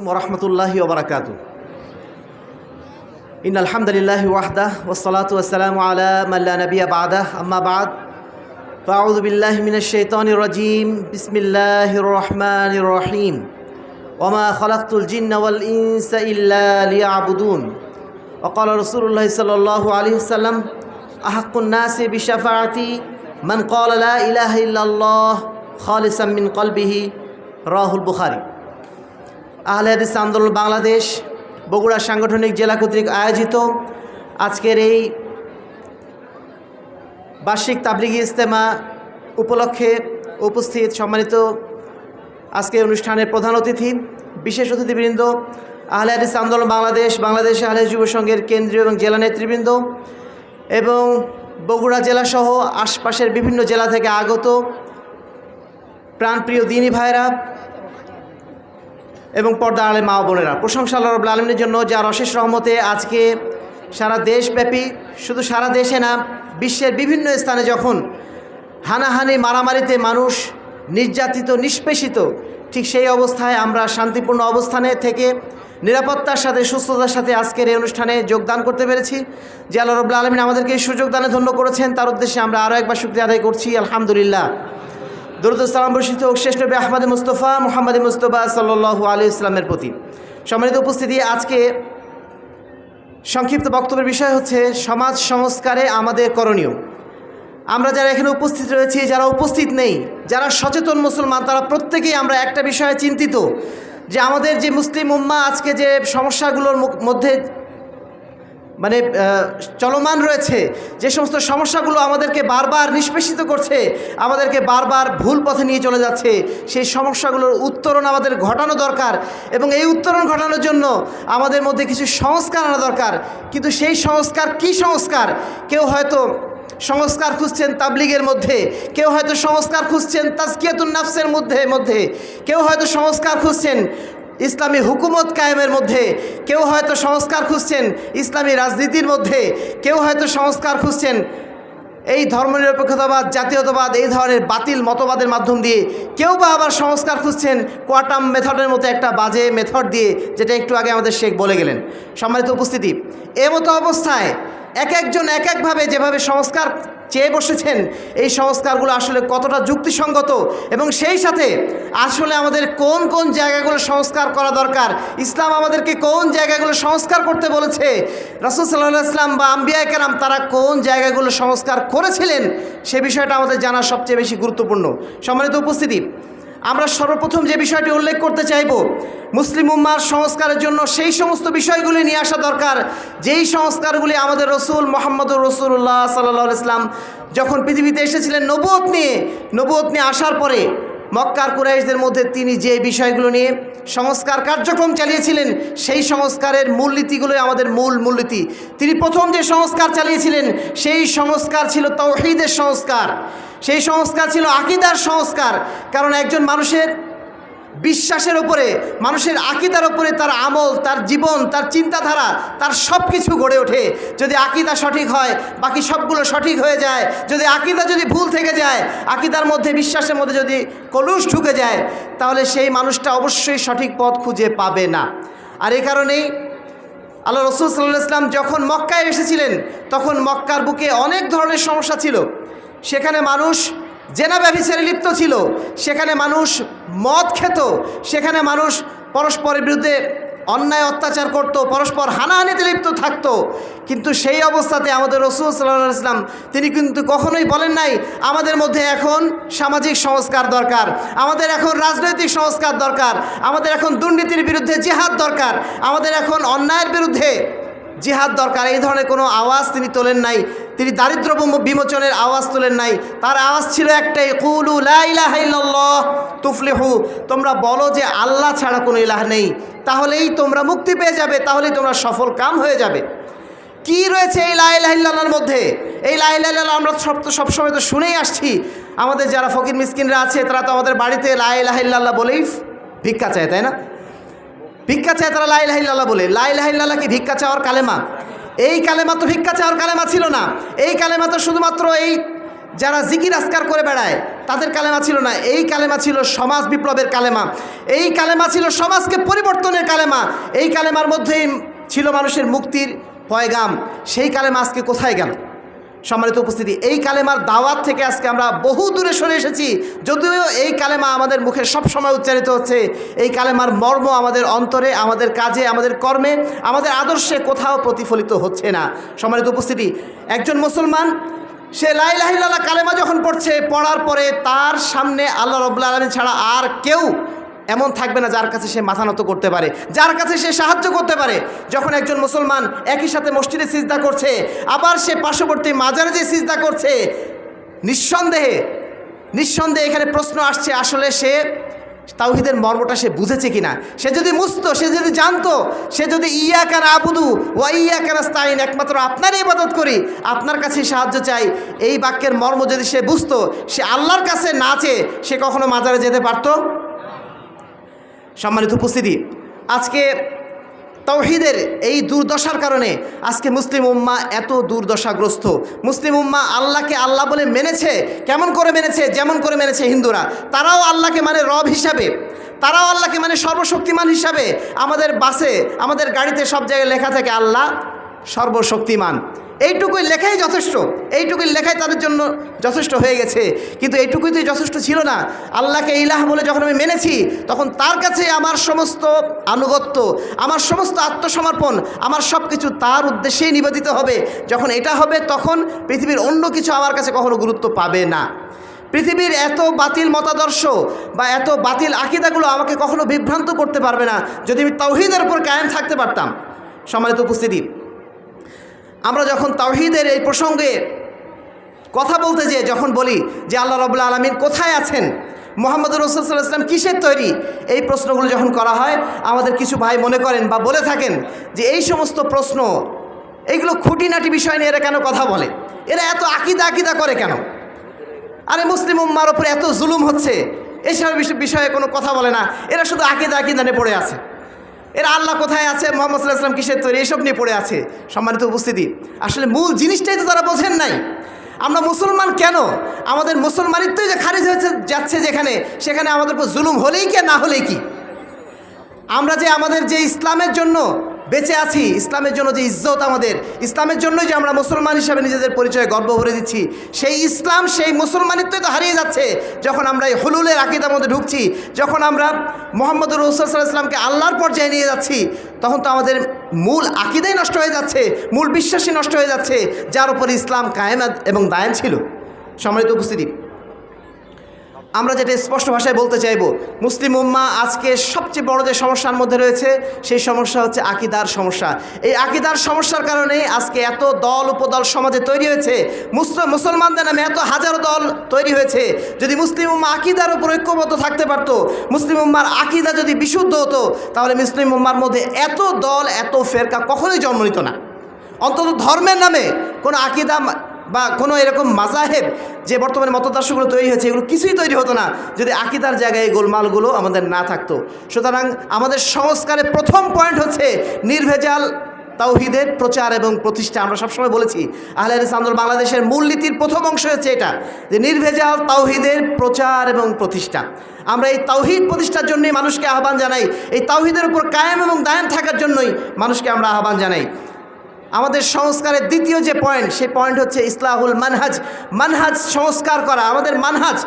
ورحمة الله وبركاته إن الحمد لله وحده والصلاة والسلام على من لا نبي بعده أما بعد فأعوذ بالله من الشيطان الرجيم بسم الله الرحمن الرحيم وما خلقت الجن والإنس إلا ليعبدون وقال رسول الله صلى الله عليه وسلم أحق الناس بشفاعتي من قال لا إله إلا الله خالصا من قلبه রাহুল البخاري আহলে হাদিস আন্দোলন বাংলাদেশ, বগুড়া সাংগঠনিক জেলা কর্তৃক আয়োজিত আজকের এই বার্ষিক তাবলিগি ইজতেমা উপলক্ষে উপস্থিত সম্মানিত আজকের অনুষ্ঠানের প্রধান অতিথি, বিশেষ অতিথিবৃন্দ, আহলে হাদিস আন্দোলন বাংলাদেশ বাংলাদেশ আহলে যুব সংঘের কেন্দ্রীয় এবং জেলা নেতৃবৃন্দ এবং বগুড়া জেলাসহ আশপাশের বিভিন্ন জেলা থেকে আগত প্রাণপ্রিয় দিনী ভাইরা এবং পর্দা আলে মা বোনেরা। প্রশংসা আল্লাহ রবুল্লা আলমিনের জন্য যার অশেষ রহমতে আজকে সারা দেশব্যাপী, শুধু সারা দেশে না, বিশ্বের বিভিন্ন স্থানে যখন হানাহানি, মারামারিতে মানুষ নির্যাতিত, নিষ্পেষিত, ঠিক সেই অবস্থায় আমরা শান্তিপূর্ণ অবস্থানে থেকে নিরাপত্তার সাথে, সুস্থতার সাথে আজকের এই অনুষ্ঠানে যোগদান করতে পেরেছি। যে আল্লাহ রবুল্লা আলমিন আমাদেরকে এই সুযোগ দানে ধন্য করেছেন, তার উদ্দেশ্যে আমরা আরও একবার শুক্রিয়া আদায় করছি। আলহামদুলিল্লাহ। দরুদালাম বর্ষিত শেষ নবী আহমদ মুস্তফা মোহাম্মদ মুস্তফা সাল্লু আলি ইসলামের প্রতি। সম্মানিত উপস্থিতি, আজকে সংক্ষিপ্ত বক্তব্যের বিষয় হচ্ছে সমাজ সংস্কারে আমাদের করণীয়। আমরা যারা এখানে উপস্থিত রয়েছি, যারা উপস্থিত নেই, যারা সচেতন মুসলমান, তারা প্রত্যেকেই আমরা একটা বিষয়ে চিন্তিত যে আমাদের যে মুসলিম উম্মা আজকে যে সমস্যাগুলোর মধ্যে মানে চলমান রয়েছে। যে সমস্ত সমস্যাগুলো আমাদেরকে বারবার নিষ্পেষিত করছে, আমাদেরকে বারবার ভুল পথে নিয়ে চলে যাচ্ছে, সেই সমস্যাগুলোর উত্তরণ আমাদের ঘটানো দরকার এবং এই উত্তরণ ঘটানোর জন্য আমাদের মধ্যে কিছু সংস্কার আনা দরকার। কিন্তু সেই সংস্কার কি সংস্কার? কেউ হয়তো সংস্কার খুঁজছেন তাবলিগের মধ্যে, কেউ হয়তো সংস্কার খুঁজছেন তাজকিয়াতুন নাফসের মধ্যে মধ্যে, কেউ হয়তো সংস্কার খুঁজছেন ইসলামী হুকুমত কায়েমের মধ্যে কেউ হয়তো সংস্কার খুঁজছেন ইসলামী রাজনীতির মধ্যে, কেউ হয়তো সংস্কার খুঁজছেন এই ধর্মনিরপেক্ষতাবাদ, জাতীয়তাবাদ, এই ধরনের বাতিল মতবাদের মাধ্যম দিয়ে। কেউ বা আবার সংস্কার খুঁজছেন কোয়াটাম মেথডের মতো একটা বাজে মেথড দিয়ে, যেটা একটু আগে আমাদের শেখ বলে গেলেন। সম্মানিত উপস্থিতি, এ মতো অবস্থায় এক একজন এক একভাবে যেভাবে সংস্কার চেয়ে বসেছেন। এই সংস্কারগুলো আসলে কতটা যুক্তিসঙ্গত এবং সেই সাথে আসলে আমাদের কোন কোন জায়গাগুলো সংস্কার করা দরকার, ইসলাম আমাদেরকে কোন জায়গাগুলো সংস্কার করতে বলেছে, রাসুল সাল্লাহ ইসলাম বা আম্বিয়া কেরাম তারা কোন জায়গাগুলো সংস্কার করেছিলেন, সে বিষয়টা আমাদের জানা সবচেয়ে বেশি গুরুত্বপূর্ণ। সম্মানিত উপস্থিতি আমরা সর্বপ্রথম যে বিষয়টি উল্লেখ করতে চাইব, মুসলিম উম্মার সংস্কারের জন্য সেই সমস্ত বিষয়গুলি নিয়ে আসা দরকার। যেই সংস্কারগুলি আমাদের রসুল মোহাম্মদুর রসুল্লাহ সাল্লাহ ইসলাম যখন পৃথিবীতে এসেছিলেন নবুয়ত নিয়ে নবুয়ত নিয়ে আসার পরে মক্কার কুরাইশদের মধ্যে তিনি যে বিষয়গুলো নিয়ে সংস্কার কার্যক্রম চালিয়েছিলেন, সেই সংস্কারের মূলনীতিগুলোই আমাদের মূল মূলনীতি। তিনি প্রথম যে সংস্কার চালিয়েছিলেন, সেই সংস্কার ছিল তৌহিদের সংস্কার। সেই সংস্কার ছিল আকিদার সংস্কার। কারণ একজন মানুষের বিশ্বাসের ওপরে মানুষের আকিদার ওপরে তার আমল, তার জীবন, তার চিন্তাধারা, তার সব কিছু গড়ে ওঠে। যদি আকিদা সঠিক হয়, বাকি সবগুলো সঠিক হয়ে যায়। যদি আকিদা যদি ভুল থেকে যায়, আকিদার মধ্যে, বিশ্বাসের মধ্যে যদি কলুষ ঢুকে যায়, তাহলে সেই মানুষটা অবশ্যই সঠিক পথ খুঁজে পাবে না। আর এই কারণেই আল্লাহ রসুল সাল্লাহ ইসলাম যখন মক্কায় এসেছিলেন, তখন মক্কার বুকে অনেক ধরনের সমস্যা ছিল। সেখানে মানুষ জেনা ব্যভিচারে লিপ্ত ছিল, সেখানে মানুষ মদ খেত, সেখানে মানুষ পরস্পরের বিরুদ্ধে অন্যায় অত্যাচার করত, পরস্পর হানাহানিতে লিপ্ত থাকত। কিন্তু সেই অবস্থাতে আমাদের রসুল সাল্লাহ ইসলাম তিনি কিন্তু কখনোই বলেন নাই, আমাদের মধ্যে এখন সামাজিক সংস্কার দরকার, আমাদের এখন রাজনৈতিক সংস্কার দরকার, আমাদের এখন দুর্নীতির বিরুদ্ধে জেহাদ দরকার, আমাদের এখন অন্যায়ের বিরুদ্ধে জিহাদ দরকার, এই ধরনের কোনো আওয়াজ তিনি তোলেন নাই। তিনি দারিদ্র বিমোচনের আওয়াজ তোলেন নাই। তার আওয়াজ ছিল একটাই, কুলু তুফলিহু। তোমরা বলো যে আল্লাহ ছাড়া কোনো ইলাহ নেই। তাহলেই তোমরা মুক্তি পেয়ে যাবে, তাহলেই তোমরা সফল কাম হয়ে যাবে। কি রয়েছে এই লাইলাহিল্লাহর মধ্যে? এই লাইলাহিল্লাহ আমরা সব তো সবসময় তো শুনেই আসছি। আমাদের যারা ফকির মিসকিনরা আছে, তারা তো আমাদের বাড়িতে লাইলাহিল্লাহ বলেই ভিক্ষা চায়, তাই না? ভিক্ষা চায় তারা লাই লাহিল্লাহ বলে। লাই লাহিল্লাহ কি ভিক্ষা চাওয়ার কালেমা? এই কালেমা তো ভিক্ষা চাওয়ার কালেমা ছিল না। এই কালেমা তো শুধুমাত্র এই যারা জিকির আসকার করে বেড়ায়, তাদের কালেমা ছিল না। এই কালেমা ছিল সমাজ বিপ্লবের কালেমা। এই কালেমা ছিল সমাজকে পরিবর্তনের কালেমা। এই কালেমার মধ্যেই ছিল মানুষের মুক্তির পয়গাম। সেই কালেমা আজকে কোথায় গেল? সম্মানিত উপস্থিতি, এই কালেমার দাওয়াত থেকে আজকে আমরা বহু দূরে সরে এসেছি। যদিও এই কালেমা আমাদের মুখে সবসময় উচ্চারিত হচ্ছে, এই কালেমার মর্ম আমাদের অন্তরে, আমাদের কাজে, আমাদের কর্মে, আমাদের আদর্শে কোথাও প্রতিফলিত হচ্ছে না। সম্মানিত উপস্থিতি, একজন মুসলমান, সে লাইলাহিল্লাহ কালেমা যখন পড়ছে, পড়ার পরে তার সামনে আল্লাহ রব্লা আলমী ছাড়া আর কেউ এমন থাকবে না যার কাছে সে মাথা নত করতে পারে, যার কাছে সে সাহায্য করতে পারে। যখন একজন মুসলমান একই সাথে মসজিদে সিজদা করছে, আবার সে পার্শ্ববর্তী মাজারে যে সিজদা করছে, নিঃসন্দেহে নিঃসন্দেহে এখানে প্রশ্ন আসছে, আসলে সে তাওহিদের মর্মটা সে বুঝেছে কিনা? সে যদি মুস্ত সে যদি জানতো, সে যদি ইয়া কান আবুদু ওয়া ইয়া কানাস্তাইন একমাত্র আপনার ইবাদত করি, আপনার কাছে সাহায্য চাই, এই বাক্যের মর্ম যদি সে বুঝতো, সে আল্লাহর কাছে না চেয়ে সে কখনো মাজারে যেতে পারতো? সম্মানিত উপস্থিতি। আজকে তৌহিদের এই দুর্দশার কারণে আজকে মুসলিম উম্মা এত দুর্দশাগ্রস্ত। মুসলিম উম্মা আল্লাহকে আল্লাহ বলে মেনেছে, কেমন করে মেনেছে, যেমন করে মেনেছে হিন্দুরা। তারাও আল্লাহকে মানে রব হিসাবে, তারাও আল্লাহকে মানে সর্বশক্তিমান হিসাবে আমাদের বাসে, আমাদের গাড়িতে সব জায়গায় লেখা থাকে আল্লাহ সর্বশক্তিমান। এইটুকুই লেখাই যথেষ্ট, এইটুকুই লেখাই তাদের জন্য যথেষ্ট হয়ে গেছে। কিন্তু এইটুকুই তো যথেষ্ট ছিল না। আল্লাহকে ইলাহ বলে যখন আমি মেনেছি, তখন তার কাছে আমার সমস্ত আনুগত্য, আমার সমস্ত আত্মসমর্পণ, আমার সব কিছু তার উদ্দেশ্যেই নিবেদিত হবে। যখন এটা হবে, তখন পৃথিবীর অন্য কিছু আমার কাছে কখনো গুরুত্ব পাবে না। পৃথিবীর এত বাতিল মতাদর্শ বা এত বাতিল আকিদাগুলো আমাকে কখনো বিভ্রান্ত করতে পারবে না। যদি আমি তৌহিদের উপর কায়েম থাকতে পারতাম। সম্মানিত উপস্থিতি আমরা যখন তাওহিদের এই প্রসঙ্গে কথা বলতে যে যখন বলি যে আল্লাহ রবুল্লা আলমিন কোথায় আছেন মোহাম্মদ রসুল্লাহ ইসলাম কিসের তৈরি? এই প্রশ্নগুলো যখন করা হয়, আমাদের কিছু ভাই মনে করেন বা বলে থাকেন যে এই সমস্ত প্রশ্ন এইগুলো খুঁটিনাটি বিষয় নিয়ে এরা কেন কথা বলে? এরা এত আকিদা আকিদা করে কেন? আরে মুসলিম উম্মার ওপরে এত জুলুম হচ্ছে এসব বিষয়ে কোনো কথা বলে না, এরা শুধু আকিদা আকিদা নিয়ে পড়ে আছে। এরা আল্লাহ কোথায় আছে? মোহাম্মদ সাল্লাহ কিসের তৈরি? এসব নিয়ে পড়ে আছে সম্মানিত উপস্থিতি। আসলে মূল জিনিসটাই তো তারা বোঝেন নাই। আমরা মুসলমান কেন? আমাদের মুসলমানিত্বই যে খারিজ হয়েছে, যাচ্ছে যেখানে, সেখানে আমাদের উপর জুলুম হলেই কি না হলেই কি? আমরা যে আমাদের যে ইসলামের জন্য বেঁচে আছি। ইসলামের জন্য যে ইজ্জত আমাদের, ইসলামের জন্যই যে আমরা মুসলমান হিসাবে নিজেদের পরিচয়ে গর্ব ভরে দিচ্ছি, সেই ইসলাম সেই মুসলমানিত্বই তো হারিয়ে যাচ্ছে। যখন আমরা এই হলুলের আকিদার মধ্যে ঢুকছি, যখন আমরা মোহাম্মদ রসুল্লাহ ইসলামকে আল্লাহর পর্যায়ে নিয়ে যাচ্ছি, তখন তো আমাদের মূল আকিদাই নষ্ট হয়ে যাচ্ছে, মূল বিশ্বাসই নষ্ট হয়ে যাচ্ছে, যার উপরে ইসলাম কায়েম এবং দায়েম ছিল। সম্মানিত উপস্থিতি আমরা যেটা স্পষ্ট ভাষায় বলতে চাইব, মুসলিম উম্মা আজকে সবচেয়ে বড় যে সমস্যার মধ্যে রয়েছে, সেই সমস্যা হচ্ছে আকিদার সমস্যা। এই আকিদার সমস্যার কারণে আজকে এত দল, উপদল, সমাজে তৈরি হয়েছে মুসলমানদের নামে এত হাজারো দল তৈরি হয়েছে। যদি মুসলিম উম্মা আকিদার উপর ঐক্যবদ্ধ থাকতে পারতো, মুসলিম উম্মার আকিদা যদি বিশুদ্ধ হতো, তাহলে মুসলিম উম্মার মধ্যে এত দল, এত ফেরকা কখনোই জন্ম নিত না। অন্তত ধর্মের নামে কোনো আকিদা বা কোনো এরকম মাজাহেব যে বর্তমানে মতদর্শগুলো তৈরি হয়েছে, এগুলো কিছুই তৈরি হতো না যদি আকিদার জায়গায় এই গোলমালগুলো আমাদের না থাকতো। সুতরাং আমাদের সংস্কারের প্রথম পয়েন্ট হচ্ছে নির্ভেজাল তাওহিদের প্রচার এবং প্রতিষ্ঠা। আমরা সবসময় বলেছি আহলের আন্দোলন বাংলাদেশের মূলনীতির প্রথম অংশ হচ্ছে এটা, যে নির্ভেজাল তাওহিদের প্রচার এবং প্রতিষ্ঠা। আমরা এই তাওহিদ প্রতিষ্ঠার জন্যই মানুষকে আহ্বান জানাই, এই তাওহিদের উপর কায়েম এবং দায়েম থাকার জন্যই মানুষকে আমরা আহ্বান জানাই। আমাদের সংস্কারের দ্বিতীয় যে পয়েন্ট সেই পয়েন্ট হচ্ছে ইসলাহুল মানহাজ। মানহাজ সংস্কার করা, আমাদের মানহাজ।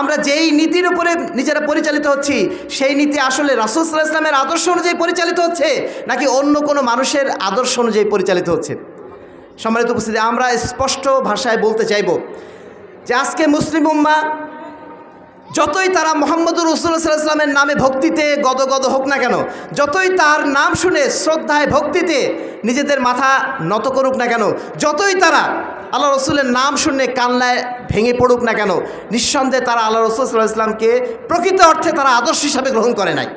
আমরা যেই নীতির উপরে নিজেরা পরিচালিত হচ্ছি, সেই নীতি আসলে রাসুলসাল্লাহ ইসলামের আদর্শ অনুযায়ী পরিচালিত হচ্ছে, নাকি অন্য কোনো মানুষের আদর্শ অনুযায়ী পরিচালিত হচ্ছে? সম্মানিত উপস্থিতি, আমরা স্পষ্ট ভাষায় বলতে চাইব যে আজকে মুসলিম উম্মা যতই তারা মোহাম্মদুর রসুল্লাহ ইসলামের নামে ভক্তিতে গদগদ হোক না কেন, যতই তার নাম শুনে শ্রদ্ধায় ভক্তিতে নিজেদের মাথা নত করুক না কেন, যতই তারা আল্লাহ রসুলের নাম শুনে কান্নায় ভেঙে পড়ুক না কেন, নিঃসন্দেহে তারা আল্লাহ রসুল সাল্লাহ ইসলামকে প্রকৃত অর্থে তারা আদর্শ হিসাবে গ্রহণ করে নাই।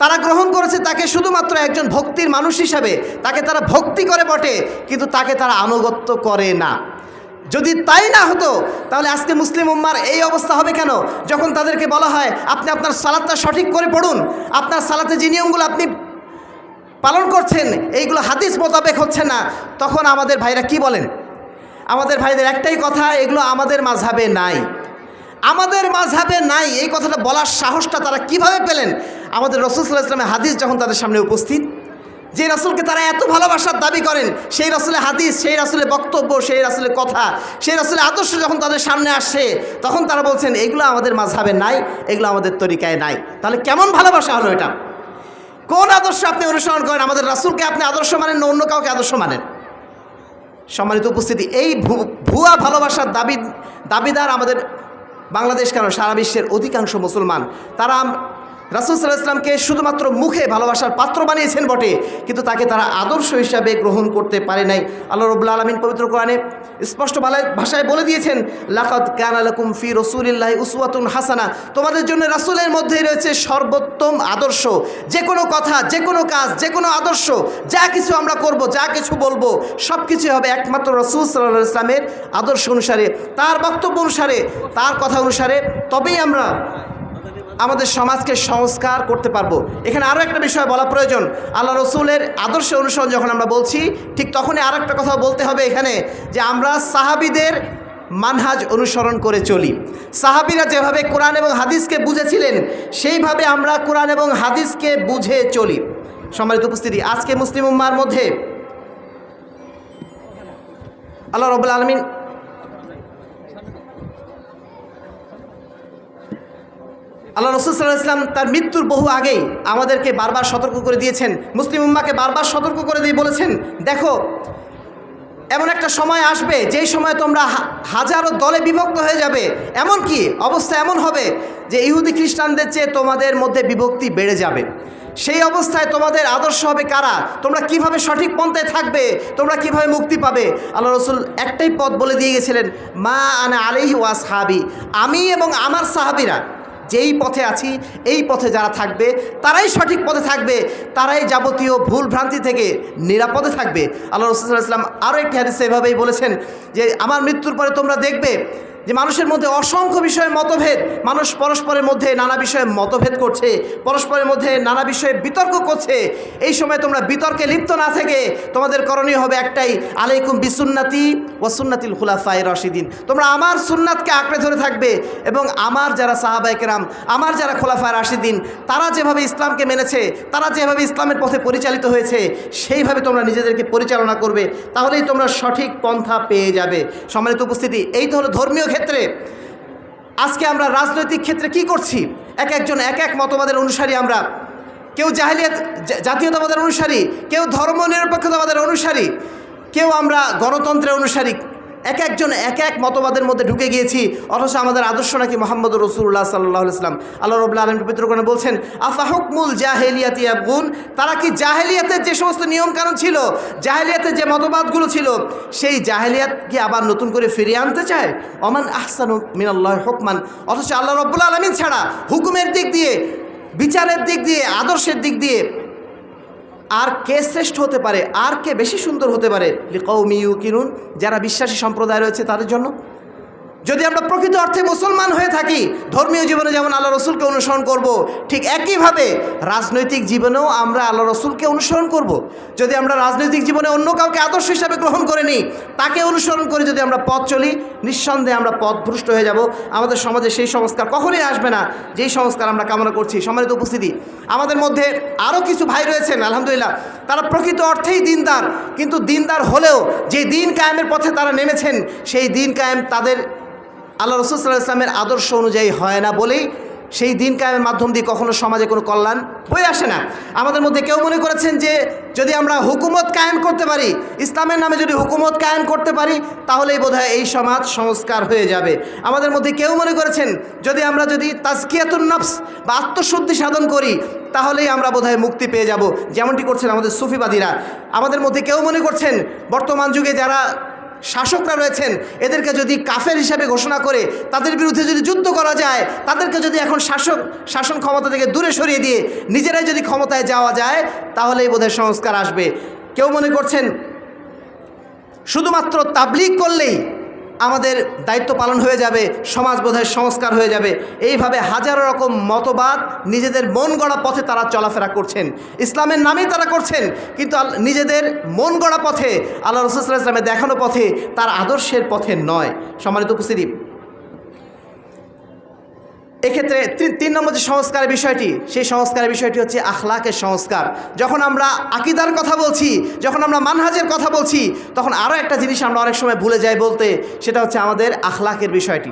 তারা গ্রহণ করেছে তাকে শুধুমাত্র একজন ভক্তির মানুষ হিসাবে, তাকে তারা ভক্তি করে বটে, কিন্তু তাকে তারা আনুগত্য করে না। যদি তাই না হতো, তাহলে আজকে মুসলিম উম্মার এই অবস্থা হবে কেন? যখন তাদেরকে বলা হয়, আপনি আপনার সালাদটা সঠিক করে পড়ুন। আপনার সালাতে যে নিয়মগুলো আপনি পালন করছেন, এইগুলো হাদিস মোতাবেক হচ্ছে না। তখন আমাদের ভাইরা কি বলেন? আমাদের ভাইদের একটাই কথা, এগুলো আমাদের মাঝাবে নাই। আমাদের মাঝহাবে নাই। এই কথাটা বলার সাহসটা তারা কীভাবে পেলেন? আমাদের রসুল সাল্লাহ ইসলামের হাদিস যখন তাদের সামনে উপস্থিত যে রাসুলকে তারা এত ভালোবাসার দাবি করেন, সেই রাসুলের হাদিস, সেই রাসুলের বক্তব্য, সেই রাসুলের কথা, সেই রাসুলের আদর্শ যখন তাদের সামনে আসছে তখন তারা বলছেন, এগুলো আমাদের মাঝহাবে নাই, এগুলো আমাদের তরিকায় নাই। তাহলে কেমন ভালোবাসা হলো এটা? কোন আদর্শ আপনি অনুসরণ করেন? আমাদের রাসুলকে আপনি আদর্শ মানেন না অন্য কাউকে আদর্শ মানেন? সম্মানিত উপস্থিতি, এই ভুয়া ভালোবাসার দাবি, দাবিদার আমাদের বাংলাদেশ কেন? সারা বিশ্বের অধিকাংশ মুসলমান, তারা রাসুল শুধুমাত্র মুখে ভালোবাসার পাত্র বানিয়েছেন বটে, কিন্তু তাকে তারা আদর্শ হিসাবে গ্রহণ করতে পারে নাই। আল্লাহ রবুল্লা আলমিন পবিত্র কোরআনে স্পষ্ট ভাষায় বলে দিয়েছেন লাকাত কান আলাকুম ফি রসুলিল্লাহ উসওয়াতুন হাসানা। তোমাদের জন্য রাসুলের মধ্যেই রয়েছে সর্বোত্তম আদর্শ। যে কোনো কথা যে কোনো কাজ যে কোনো আদর্শ, যা কিছু আমরা করব, যা কিছু বলব সব কিছু হবে একমাত্র রসুল সাল্লাহ ইসলামের আদর্শ অনুসারে। তার বক্তব্য অনুসারে, তার কথা অনুসারে, তবেই আমরা আমাদের সমাজকে সংস্কার করতে পারব। এখানে আরও একটা বিষয় বলা প্রয়োজন। আল্লাহ রসুলের আদর্শ অনুসরণ যখন আমরা বলছি, ঠিক তখনই আর একটা কথা বলতে হবে এখানে যে আমরা সাহাবিদের মানহাজ অনুসরণ করে চলি। সাহাবিরা যেভাবে কোরআন এবং হাদিসকে বুঝেছিলেন, সেইভাবে আমরা কোরআন এবং হাদিসকে বুঝে চলি। সম্মানিত উপস্থিতি, আজকে মুসলিম উম্মার মধ্যে আল্লাহ রবুল আলমিন আল্লাহ রসুল সাল্লাহ ইসলাম তার মৃত্যুর বহু আগেই আমাদেরকে বারবার সতর্ক করে দিয়েছেন। মুসলিম উম্মাকে বারবার সতর্ক করে দিয়ে বলেছেন, দেখো, এমন একটা সময় আসবে, যেই সময় তোমরা হাজারো দলে বিভক্ত হয়ে যাবে। এমন কি? অবস্থা এমন হবে যে ইহুদি খ্রিস্টানদের চেয়ে তোমাদের মধ্যে বিভক্তি বেড়ে যাবে। সেই অবস্থায় তোমাদের আদর্শ হবে কারা? তোমরা কীভাবে সঠিক পন্থায় থাকবে? তোমরা কীভাবে মুক্তি পাবে? আল্লাহ রসুল একটাই পথ বলে দিয়ে গেছিলেন, মা আনা আলিহি ওয়াস সাহাবি আমি এবং আমার সাহাবিরা যেই পথে আছি, এই পথে যারা থাকবে, তারাই সঠিক পথে থাকবে, তারাই যাবতীয় ভুল ভ্রান্তি থেকে নিরাপদে থাকবে। আল্লাহ রসুল্লাহ ইসলাম আরও একটি হাদিসে এভাবেই বলেছেন যে, আমার মৃত্যুর পরে তোমরা দেখবে যে মানুষের মধ্যে অসংখ্য বিষয়ে মতভেদ, মানুষ পরস্পরের মধ্যে নানা বিষয়ে মতভেদ করছে, পরস্পরের মধ্যে নানা বিষয়ে বিতর্ক করছে। এই সময় তোমরা বিতর্কে লিপ্ত না থেকে তোমাদের করণীয় হবে একটাই, আলাইকুম বিসুন্নাতি ওয়াসুন্নাতিল খুলাফাই রশিদিন। তোমরা আমার সুন্নাতকে আঁকড়ে ধরে থাকবে এবং আমার যারা সাহাবাইকেরাম আমার যারা খোলাফায় রাশিদিন, তারা যেভাবে ইসলামকে মেনেছে, তারা যেভাবে ইসলামের পথে পরিচালিত হয়েছে, সেইভাবে তোমরা নিজেদেরকে পরিচালনা করবে, তাহলেই তোমরা সঠিক পন্থা পেয়ে যাবে। সম্মানিত উপস্থিতি, এই তো হলো ধর্মীয় ক্ষেত্রে আজকে আমরা রাজনৈতিক ক্ষেত্রে কি করছি? এক একজন, এক এক মতবাদের অনুসারী আমরা। কেউ জাহিলিয়াত জাতীয়তাবাদের অনুসারী, কেউ ধর্ম নিরপেক্ষতাবাদের অনুসারী, কেউ আমরা গণতন্ত্রের অনুসারী। এক একজন, এক এক মতবাদের মধ্যে ঢুকে গিয়েছি। অথচ আমাদের আদর্শ নাকি মোহাম্মদ রসুল্লাহ সাল্লাহ ইসলাম আল্লাহ রবুল্লা আলম পবিত্র কোরআনে বলছেন আফাহুকমুল জাহেলিয়াতি আবগুন তারা কি জাহেলিয়াতের যে সমস্ত নিয়মকানুন ছিল, জাহেলিয়াতের যে মতবাদগুলো ছিল, সেই জাহেলিয়াত কি আবার নতুন করে ফিরিয়ে আনতে চায়? অমান আহসানু মিনাল্লাহ হুকমান। অথচ আল্লাহ রব্বুল আলমিন ছাড়া হুকুমের দিক দিয়ে, বিচারের দিক দিয়ে, আদর্শের দিক দিয়ে আর কে শ্রেষ্ঠ হতে পারে, আর কে বেশি সুন্দর হতে পারে লিকৌমিউ কিনুন যারা বিশ্বাসী সম্প্রদায় রয়েছে তাদের জন্য যদি আমরা প্রকৃত অর্থে মুসলমান হয়ে থাকি, ধর্মীয় জীবনে যেমন আল্লাহ রসুলকে অনুসরণ করব, ঠিক একইভাবে রাজনৈতিক জীবনেও আমরা আল্লাহ রসুলকে অনুসরণ করব। যদি আমরা রাজনৈতিক জীবনে অন্য কাউকে আদর্শ হিসাবে গ্রহণ করে নিই, তাকে অনুসরণ করে যদি আমরা পথ চলি, নিঃসন্দেহে আমরা পথ পথভ্রষ্ট হয়ে যাব। আমাদের সমাজে সেই সংস্কার কখনোই আসবে না। যেই সংস্কার আমরা কামনা করছি, সম্মানিত উপস্থিতি, আমাদের মধ্যে আরও কিছু ভাই রয়েছেন, আলহামদুলিল্লাহ। তারা প্রকৃত অর্থেই দিনদার, কিন্তু দিনদার হলেও যে দিন কায়েমের পথে তারা নেমেছেন, সেই দিন কায়েম তাদের আল্লাহ রসুল সাল্লাহ ইসলামের আদর্শ অনুযায়ী হয় না বলেই সেই দিন কায়েমের মাধ্যম দিয়ে কখনো সমাজে কোনো কল্যাণ হয়ে আসে না। আমাদের মধ্যে কেউ মনে করেছেন যে, যদি আমরা হুকুমত কায়েম করতে পারি, ইসলামের নামে যদি হুকুমত কায়েম করতে পারি, তাহলেই বোধহয় এই সমাজ সংস্কার হয়ে যাবে। আমাদের মধ্যে কেউ মনে করেছেন, যদি আমরা যদি তাজকিয়াতুন নফস বা আত্মশুদ্ধি সাধন করি, তাহলেই আমরা বোধহয় মুক্তি পেয়ে যাব। যেমনটি করছেন আমাদের সুফিবাদীরা। আমাদের মধ্যে কেউ মনে করছেন, বর্তমান যুগে যারা শাসকরা রয়েছেন, এদেরকে যদি কাফের হিসাবে ঘোষণা করে তাদের বিরুদ্ধে যদি যুদ্ধ করা যায়, তাদেরকে যদি এখন শাসক, শাসন ক্ষমতা থেকে দূরে সরিয়ে দিয়ে নিজেরাই যদি ক্ষমতায় যাওয়া যায়, তাহলেই বোধহয় সংস্কার আসবে। কেউ মনে করছেন, শুধুমাত্র তাবলিগ করলেই আমাদের দায়িত্ব পালন হয়ে যাবে, সমাজ বোধহয় সংস্কার হয়ে যাবে। এইভাবে হাজারো রকম মতবাদ নিজেদের মন গড়া পথে তারা চলাফেরা করছেন। ইসলামের নামেই তারা করছেন, কিন্তু নিজেদের মন গড়া পথে, আল্লাহ রসুল্লাহ ইসলামের দেখানো পথে তার আদর্শের পথে নয়। সম্মানিত উপস্থিতি এক্ষেত্রে তিন- নম্বর যে সংস্কারের বিষয়টি, সেই সংস্কারের বিষয়টি হচ্ছে আখলাকের সংস্কার। যখন আমরা আকিদার কথা বলছি, যখন আমরা মানহাজের কথা বলছি, তখন আরও একটা জিনিস আমরা অনেক সময় ভুলে যাই বলতে, সেটা হচ্ছে আমাদের আখলাকের বিষয়টি।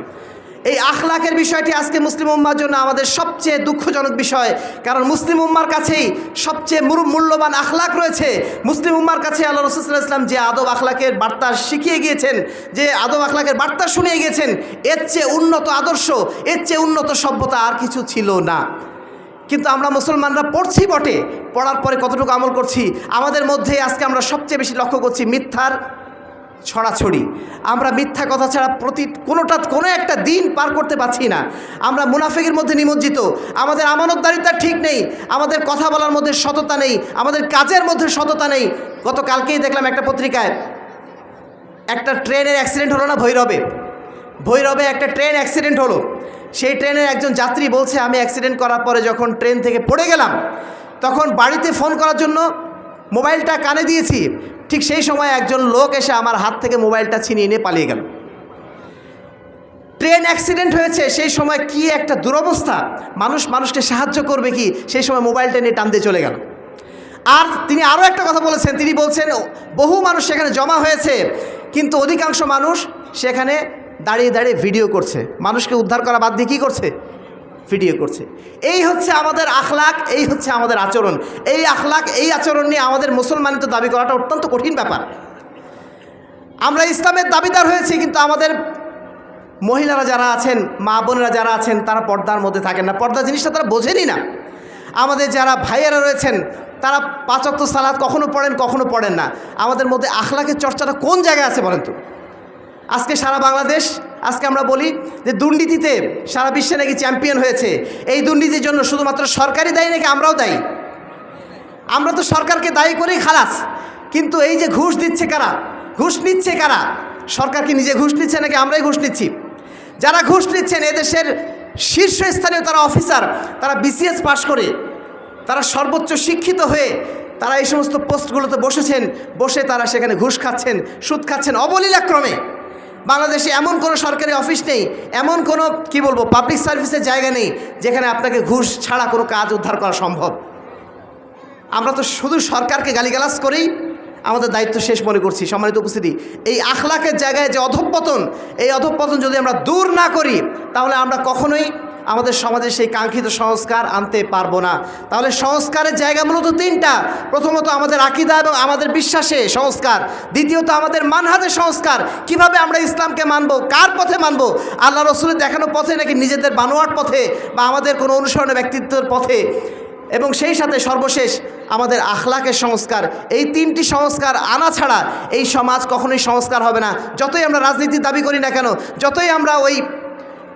এই আখলাকের বিষয়টি আজকে মুসলিম উম্মার জন্য আমাদের সবচেয়ে দুঃখজনক বিষয়। কারণ মুসলিম উম্মার কাছেই সবচেয়ে মূল্যবান আখলাক রয়েছে। মুসলিম উম্মার কাছে আল্লাহ রসুল্লাহ ইসলাম যে আদব আখলাকের বার্তা শিখিয়ে গিয়েছেন, যে আদব আখলাকের বার্তা শুনিয়ে গিয়েছেন, এর চেয়ে উন্নত আদর্শ, এর চেয়ে উন্নত সভ্যতা আর কিছু ছিল না। কিন্তু আমরা মুসলমানরা পড়ছি বটে, পড়ার পরে কতটুকু আমল করছি, আমাদের মধ্যে আজকে আমরা সবচেয়ে বেশি লক্ষ্য করছি মিথ্যার ছড়াছড়ি। আমরা মিথ্যা কথা ছাড়া প্রতি কোনোটা, কোনো একটা দিন পার করতে পারছি না। আমরা মুনাফিকের মধ্যে নিমজ্জিত। আমাদের আমানতদারিতা ঠিক নেই। আমাদের কথা বলার মধ্যে সততা নেই। আমাদের কাজের মধ্যে সততা নেই। গতকালকেই দেখলাম একটা পত্রিকায়, একটা ট্রেনের অ্যাক্সিডেন্ট হলো না ভৈরবে? ভৈরবে একটা ট্রেন অ্যাক্সিডেন্ট হলো। সেই ট্রেনের একজন যাত্রী বলছে, আমি অ্যাক্সিডেন্ট করার পরে যখন ট্রেন থেকে পড়ে গেলাম, তখন বাড়িতে ফোন করার জন্য মোবাইলটা কানে দিয়েছি। ঠিক সেই সময় একজন লোক এসে আমার হাত থেকে মোবাইলটা ছিনিয়ে নিয়ে পালিয়ে গেল। ট্রেন অ্যাক্সিডেন্ট হয়েছে, সেই সময় কি একটা দুরবস্থা? মানুষ মানুষকে সাহায্য করবে কি? সেই সময় মোবাইলটা নিয়ে টান দিয়ে চলে গেল। আর তিনি আরও একটা কথা বলেছেন, তিনি বলছেন, বহু মানুষ সেখানে জমা হয়েছে, কিন্তু অধিকাংশ মানুষ সেখানে দাঁড়িয়ে দাঁড়িয়ে ভিডিও করছে। মানুষকে উদ্ধার করা বাদ দিয়ে কী করছে? ভিডিও করছে। এই হচ্ছে আমাদের আখলাক, এই হচ্ছে আমাদের আচরণ। এই আখলাক, এই আচরণ নিয়ে আমাদের মুসলমানিত দাবি করাটা অত্যন্ত কঠিন ব্যাপার। আমরা ইসলামের দাবিদার হয়েছি, কিন্তু আমাদের মহিলারা যারা আছেন, মা বোনেরা যারা আছেন, তারা পর্দার মধ্যে থাকেন না। পর্দা জিনিসটা তারা বোঝেনই না। আমাদের যারা ভাইয়েরা রয়েছেন, তারা পাঁচক্ত সালাদ কখনো পড়েন কখনো পড়েন না। আমাদের মধ্যে আখলাকের চর্চাটা কোন জায়গায় আছে বলেন তো? আজকে সারা বাংলাদেশ, আজকে আমরা বলি যে দুর্নীতিতে সারা বিশ্বে নাকি চ্যাম্পিয়ন হয়েছে। এই দুর্নীতির জন্য শুধুমাত্র সরকারই দায়ী নাকি আমরাও দায়ী? আমরা তো সরকারকে দায়ী করেই খালাস। কিন্তু এই যে ঘুষ দিচ্ছে কারা? ঘুষ নিচ্ছে কারা? সরকার কি নিজে ঘুষ নিচ্ছে নাকি আমরাই ঘুষ নিচ্ছি? যারা ঘুষ নিচ্ছেন, এদেশের শীর্ষস্থানীয় তারা অফিসার, তারা বিসিএস পাশ করে, তারা সর্বোচ্চ শিক্ষিত হয়ে তারা এই সমস্ত পোস্টগুলোতে বসেছেন, বসে তারা সেখানে ঘুষ খাচ্ছেন, সুদ খাচ্ছেন অবলীলাক্রমে। বাংলাদেশে এমন কোনো সরকারি অফিস নেই, এমন কোনো, কি বলব পাবলিক সার্ভিসের জায়গা নেই, যেখানে আপনাকে ঘুষ ছাড়া কোনো কাজ উদ্ধার করা সম্ভব। আমরা তো শুধু সরকারকে গালিগালাজ করেই আমাদের দায়িত্ব শেষ মনে করছি, সম্মানিত উপস্থিতি। এই আখলাকের জায়গায় যে অধঃপতন, এই অধঃপতন যদি আমরা দূর না করি, তাহলে আমরা কখনোই আমাদের সমাজে সেই কাঙ্ক্ষিত সংস্কার আনতে পারব না। তাহলে সংস্কারের জায়গা মূলত তিনটা। প্রথমত আমাদের আকিদা এবং আমাদের বিশ্বাসে সংস্কার। দ্বিতীয়ত আমাদের মানহাজের সংস্কার। কীভাবে আমরা ইসলামকে মানব? কার পথে মানব? আল্লাহ রসুলের দেখানো পথে নাকি নিজেদের বানোয়ার পথে বা আমাদের কোনো অনুসরণের ব্যক্তিত্বের পথে? এবং সেই সাথে সর্বশেষ আমাদের আখলাকের সংস্কার। এই তিনটি সংস্কার আনা ছাড়া এই সমাজ কখনোই সংস্কার হবে না। যতই আমরা রাজনীতির দাবি করি না কেন, যতই আমরা ওই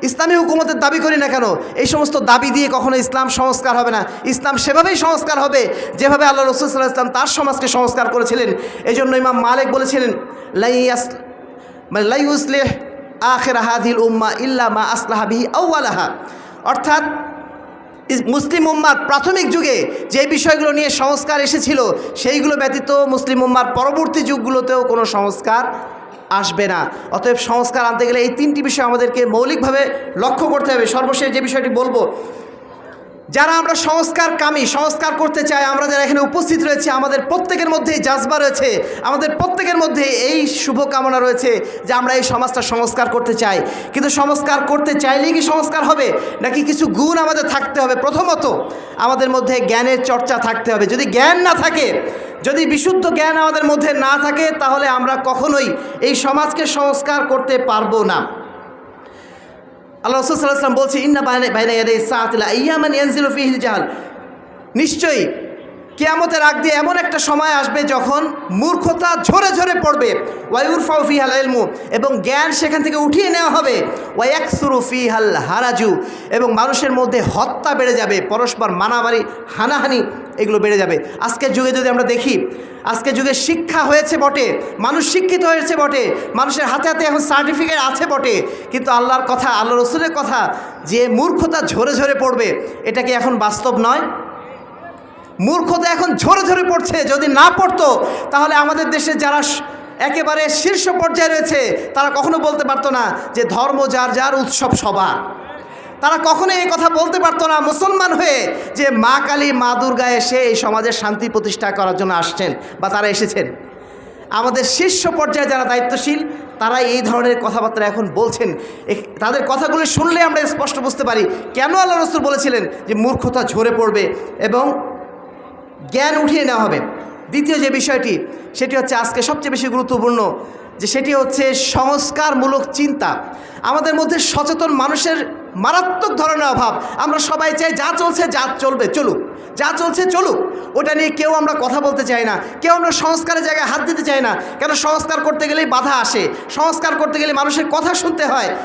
ইসলামী হুকুমতের দাবি করি না কেন? এই সমস্ত দাবি দিয়ে কখনো ইসলাম সংস্কার হবে না। ইসলাম সেভাবেই সংস্কার হবে যেভাবে আল্লাহ রসুল ইসলাম তার সমাজকে সংস্কার করেছিলেন। এই জন্য ইমাম মালিক বলেছিলেন মানে লাইউসলেহ আখের হাদিল উম্মা ইল্লা মা আসলাহা বিহি আউ্লাহা অর্থাৎ মুসলিম উম্মার প্রাথমিক যুগে যে বিষয়গুলো নিয়ে সংস্কার এসেছিল, সেইগুলো ব্যতীত মুসলিম উম্মার পরবর্তী যুগগুলোতেও কোনো সংস্কার আসবে না। অতএব সংস্কার আনতে গেলে এই তিনটি বিষয় আমাদেরকে মৌলিকভাবে লক্ষ্য করতে হবে। সর্বশেষ যে বিষয়টি বলব যারা আমরা সংস্কার কামী, সংস্কার করতে চাই, আমরা যারা এখানে উপস্থিত রয়েছে, আমাদের প্রত্যেকের মধ্যে জাজবা রয়েছে, আমাদের প্রত্যেকের মধ্যে এই শুভকামনা রয়েছে যে আমরা এই সমাজটা সংস্কার করতে চাই। কিন্তু সংস্কার করতে চাইলেই কি সংস্কার হবে? নাকি কিছু গুণ আমাদের থাকতে হবে? প্রথমত, আমাদের মধ্যে জ্ঞানের চর্চা থাকতে হবে। যদি জ্ঞান না থাকে, যদি বিশুদ্ধ জ্ঞান আমাদের মধ্যে না থাকে, তাহলে আমরা কখনোই এই সমাজকে সংস্কার করতে পারব না। আল্লাহ রসুল সাল্লাহ বলছে ইন্না বাইনা বাইনে ইয়াদে সাআতিলা ইয়ামান ইয়ানজিলু ফিহিল জাহাল। নিশ্চয়ই কেয়ামতের আগ দিয়ে এমন একটা সময় আসবে যখন মূর্খতা ঝরে ঝরে পড়বে। ওয়াইউর ফাউ ফিহাল এলমু এবং জ্ঞান সেখান থেকে উঠিয়ে নেওয়া হবে। ওয়াইয়াকসুরু ফিহাল হারাজু এবং মানুষের মধ্যে হত্যা বেড়ে যাবে। পরস্পর মানামারি হানাহানি এগুলো বেড়ে যাবে। আজকের যুগে যদি আমরা দেখি আজকের যুগে শিক্ষা হয়েছে বটে, মানুষ শিক্ষিত হয়েছে বটে, মানুষের হাতে হাতে এখন সার্টিফিকেট আছে বটে, কিন্তু আল্লাহর কথা আল্লাহ রসুলের কথা যে মূর্খতা ঝরে ঝরে পড়বে, এটা কি এখন বাস্তব নয়? মূর্খতা এখন ঝরে ঝরে পড়ছে। যদি না পড়তো, তাহলে আমাদের দেশে যারা একেবারে শীর্ষ পর্যায়ে রয়েছে, তারা কখনো বলতে পারতো না যে ধর্ম যার যার উৎসব সবার। তারা কখনো এই কথা বলতে পারতো না মুসলমান হয়ে যে মা কালী, মা দুর্গা এসে এই সমাজের শান্তি প্রতিষ্ঠা করার জন্য আসছেন বা তারা এসেছেন। আমাদের শীর্ষ পর্যায়ে যারা দায়িত্বশীল তারা এই ধরনের কথাবার্তা এখন বলছেন। তাদের কথাগুলো শুনলে আমরা স্পষ্ট বুঝতে পারি, কেন আল্লাহ রসুল বলেছিলেন যে মূর্খতা ঝরে পড়বে এবং জ্ঞান উঠিয়ে নেওয়া হবে। দ্বিতীয় যে বিষয়টি, সেটি হচ্ছে আজকে সবচেয়ে বেশি গুরুত্বপূর্ণ, যে সেটি হচ্ছে সংস্কারমূলক চিন্তা। আমাদের মধ্যে সচেতন মানুষের মারাত্মক ধরনের অভাব। আমরা সবাই চাই যা চলছে, যা চলবে, চলুক। যা চলছে, চলুক। ওটা নিয়ে কেউ আমরা কথা বলতে চাই না। কেউ আমরা সংস্কারের জায়গায় হাত দিতে চাই না। কেন সংস্কার করতে গেলেই বাধা আসে? সংস্কার করতে গেলে মানুষের কথা শুনতে হয়।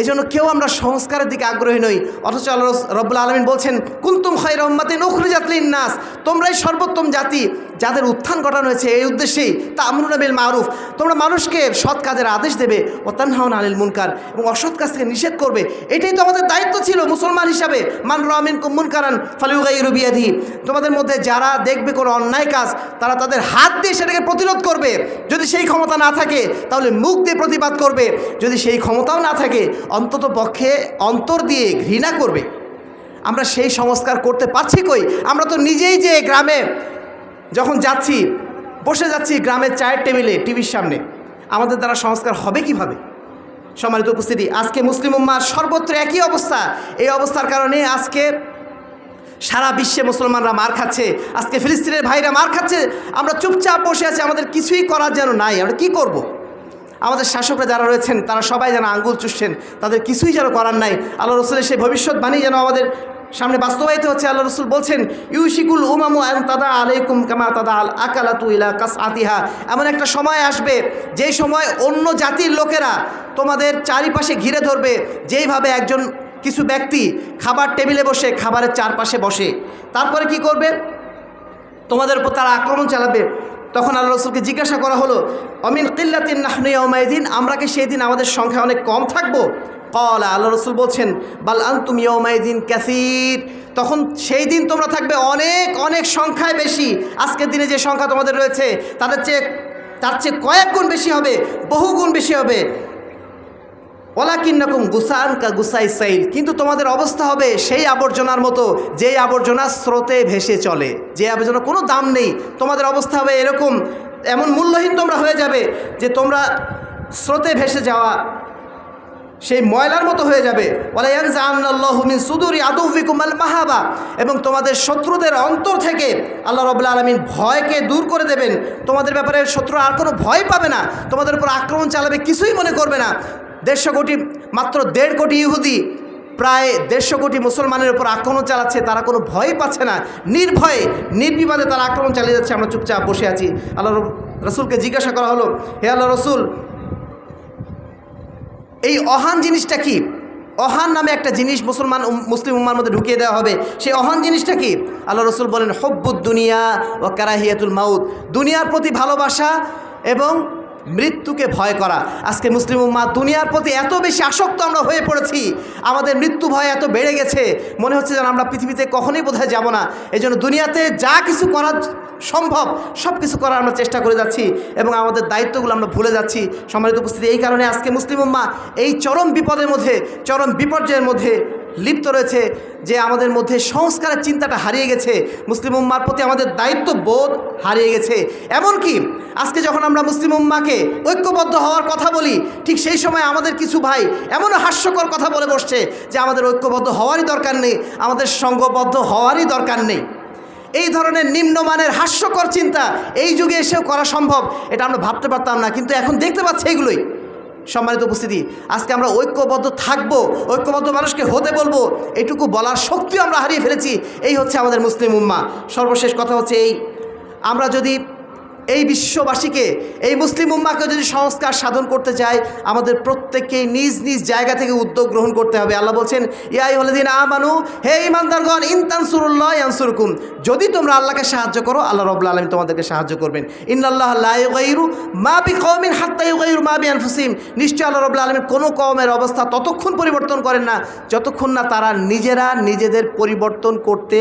এই জন্য কেউ আমরা সংস্কারের দিকে আগ্রহী নই। অথচ আল্লাহ রব্বুল আলমিন বলছেন, কুন্তুম খাই রহমাতে নখরি জাতলিন নাস তোমরাই সর্বোত্তম জাতি, যাদের উত্থান ঘটানো হয়েছে এই উদ্দেশ্যেই তা আমরুন বিল মারুফ তোমরা মানুষকে সৎ কাজের আদেশ দেবে ও তানহাউন আনিল মুনকার, এবং অসৎ কাজ থেকে নিষেধ করবে। এটাই তো আমাদের দায়িত্ব ছিল মুসলমান হিসাবে। মান রামিন কুম্মুন কারান ফালিউগাই রুবিয়াধি তোমাদের মধ্যে যারা দেখবে কোনো অন্যায় কাজ, তারা তাদের হাত দিয়ে সেটাকে প্রতিরোধ করবে। যদি সেই ক্ষমতা না থাকে, তাহলে মুখ দিয়ে প্রতিবাদ করবে। যদি সেই ক্ষমতাও না থাকে অন্তত পক্ষে অন্তর দিয়ে ঘৃণা করবে। আমরা সেই সংস্কার করতে পারছি কই? আমরা তো নিজেই যে গ্রামে যখন যাচ্ছি, বসে যাচ্ছি গ্রামের চায়ের টেবিলে, টিভির সামনে, আমাদের দ্বারা সংস্কার হবে কীভাবে? সম্মানিত উপস্থিতি, আজকে মুসলিম উম্মার সর্বত্র একই অবস্থা। এই অবস্থার কারণে আজকে সারা বিশ্বে মুসলমানরা মার খাচ্ছে, আজকে ফিলিস্তিনের ভাইরা মার খাচ্ছে, আমরা চুপচাপ বসে আছি, আমাদের কিছুই করার যেন নাই, আমরা কি করব। আমাদের শাসকরা যারা রয়েছেন, তারা সবাই যেন আঙ্গুল চুষছেন। তাদের কিছুই যেন করার নাই। আল্লাহ রসুলের সেই ভবিষ্যৎবাণী যেন আমাদের সামনে বাস্তবায়িত হচ্ছে। আল্লাহ রসুল বলছেন, ইউশিকুল উমামু আন তাদা আলাইকুম কামা তাদা আল আকালাতু ইলা কাস আতিহা এমন একটা সময় আসবে যেই সময় অন্য জাতির লোকেরা তোমাদের চারিপাশে ঘিরে ধরবে। যেইভাবে একজন কিছু ব্যক্তি খাবার টেবিলে বসে খাবারের চারপাশে বসে, তারপরে কি করবে? তোমাদের উপর তারা আক্রমণ চালাবে। তখন আল্লাহ রসুলকে জিজ্ঞাসা করা হলো, অমিন কিল্লাতিন নাহনুয়াউমাইদিন আমরা কি সেই দিন আমাদের সংখ্যা অনেক কম থাকব? কলা আল্লাহ রসুল বলছেন, বাল আন্তুম ইয়মাইদিন ক্যাসির তখন সেই দিন তোমরা থাকবে অনেক অনেক সংখ্যায় বেশি। আজকের দিনে যে সংখ্যা তোমাদের রয়েছে, তাদের চেয়ে, তার চেয়ে কয়েক গুণ বেশি হবে বহু গুণ বেশি হবে। ওলাকিন্নকুম গুসান কা গুসাই সাইল। কিন্তু তোমাদের অবস্থা হবে সেই আবর্জনার মতো, যেই আবর্জনা স্রোতে ভেসে চলে। যে আবর্জনা কোনো দাম নেই, তোমাদের অবস্থা হবে এরকম, এমন মূল্যহীন তোমরা হয়ে যাবে যে তোমরা স্রোতে ভেসে যাওয়া সেই ময়লার মতো হয়ে যাবে। মিন সুদুরি আদৌফিকুমাল মাহাবা। এবং তোমাদের শত্রুদের অন্তর থেকে আল্লাহ রবুল্লা আলমিন ভয়কে দূর করে দেবেন। তোমাদের ব্যাপারে শত্রু আর কোনো ভয় পাবে না। তোমাদের উপর আক্রমণ চালাবে কিছুই মনে করবে না। দেড়শো কোটি, মাত্র দেড় কোটি ইহুদি, প্রায় দেড়শো কোটি মুসলমানের উপর আক্রমণ চালাচ্ছে, তারা কোনো ভয় পাচ্ছে না। নির্ভয়ে, নির্বিবাদে তারা আক্রমণ চালিয়ে যাচ্ছে, আমরা চুপচাপ বসে আছি। আল্লাহ রসুলকে জিজ্ঞাসা করা হলো, হে আল্লাহ রসুল, এই অহান জিনিসটা কি? অহান নামে একটা জিনিস মুসলমান মুসলিম উম্মার মধ্যে ঢুকিয়ে দেওয়া হবে, সেই অহান জিনিসটা কি? আল্লাহ রসুল বলেন, হব্বুদ দুনিয়া ও কারাহিয়াতুল মাউদ দুনিয়ার প্রতি ভালোবাসা এবং মৃত্যুকে ভয় করা। আজকে মুসলিম উম্মা দুনিয়ার প্রতি এত বেশি আসক্ত আমরা হয়ে পড়েছি। আমাদের মৃত্যু ভয় এত বেড়ে গেছে। মনে হচ্ছে যেন আমরা পৃথিবীতে কখনোই বোধহয় যাব না। এই জন্য দুনিয়াতে যা কিছু করা সম্ভব সব কিছু করার আমরা চেষ্টা করে যাচ্ছি এবং আমাদের দায়িত্বগুলো আমরা ভুলে যাচ্ছি। সম্মানিত উপস্থিতি, এই কারণে আজকে মুসলিম উম্মা এই চরম বিপদের মধ্যে, চরম বিপর্যয়ের মধ্যে লিপ্ত রয়েছে, যে আমাদের মধ্যে সংস্কারের চিন্তাটা হারিয়ে গেছে। মুসলিম উম্মার প্রতি আমাদের দায়িত্ব বোধ হারিয়ে গেছে। এমনকি আজকে যখন আমরা মুসলিম উম্মাকে ঐক্যবদ্ধ হওয়ার কথা বলি, ঠিক সেই সময় আমাদের কিছু ভাই এমনও হাস্যকর কথা বলে বসছে যে আমাদের ঐক্যবদ্ধ হওয়ারই দরকার নেই, আমাদের সঙ্গবদ্ধ হওয়ারই দরকার নেই। এই ধরনের নিম্নমানের হাস্যকর চিন্তা এই যুগে এসেও করা সম্ভব, এটা আমরা ভাবতে পারতাম না, কিন্তু এখন দেখতে পাচ্ছি এগুলোই। সম্মানিত উপস্থিতি, আজকে আমরা ঐক্যবদ্ধ থাকব, ঐক্যবদ্ধ মানুষকে হতে বলব, এটুকু বলার শক্তিও আমরা হারিয়ে ফেলেছি, এই হচ্ছে আমাদের মুসলিম উম্মা। সর্বশেষ কথা হচ্ছে এই, আমরা যদি এই বিশ্ববাসীকে, এই মুসলিম উম্মাকে যদি সংস্কার সাধন করতে চাই আমাদের প্রত্যেককে নিজ নিজ জায়গা থেকে উদ্যোগ গ্রহণ করতে হবে। আল্লাহ বলছেন ইয়াই হলদিন আমানু, হে ইমানদারগণ ইনতানসুরুল্লাহ ইয়ানসুরকুম। যদি তোমরা আল্লাহকে সাহায্য করো, আল্লাহ রব্লা আলম তোমাদেরকে সাহায্য করবেন। ইন্নাল্লাহ লাইগু মা বি কৌমিন হাত্তা ইউগাইরু মা বি আনফুসিম নিশ্চয় আল্লাহ রব্লা আলমের কোনো কওমের অবস্থা ততক্ষণ পরিবর্তন করেন না, যতক্ষণ না তারা নিজেরা নিজেদের পরিবর্তন করতে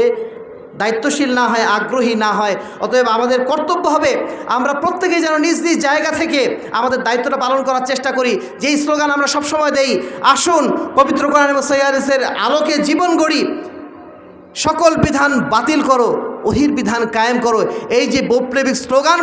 দায়িত্বশীল না হয়, আগ্রহী না হয়, অতএব আমাদের কর্তব্য হবে আমরা প্রত্যেকেই যেন নিজ নিজ জায়গা থেকে আমাদের দায়িত্বটা পালন করার চেষ্টা করি। যেই স্লোগান আমরা সবসময় দেই, আসুন পবিত্র কোরআন সৈয়ারিসের আলোকে জীবন গড়ি, সকল বিধান বাতিল করো ওহির বিধান কায়েম করো। এই যে বৈপ্লবিক স্লোগান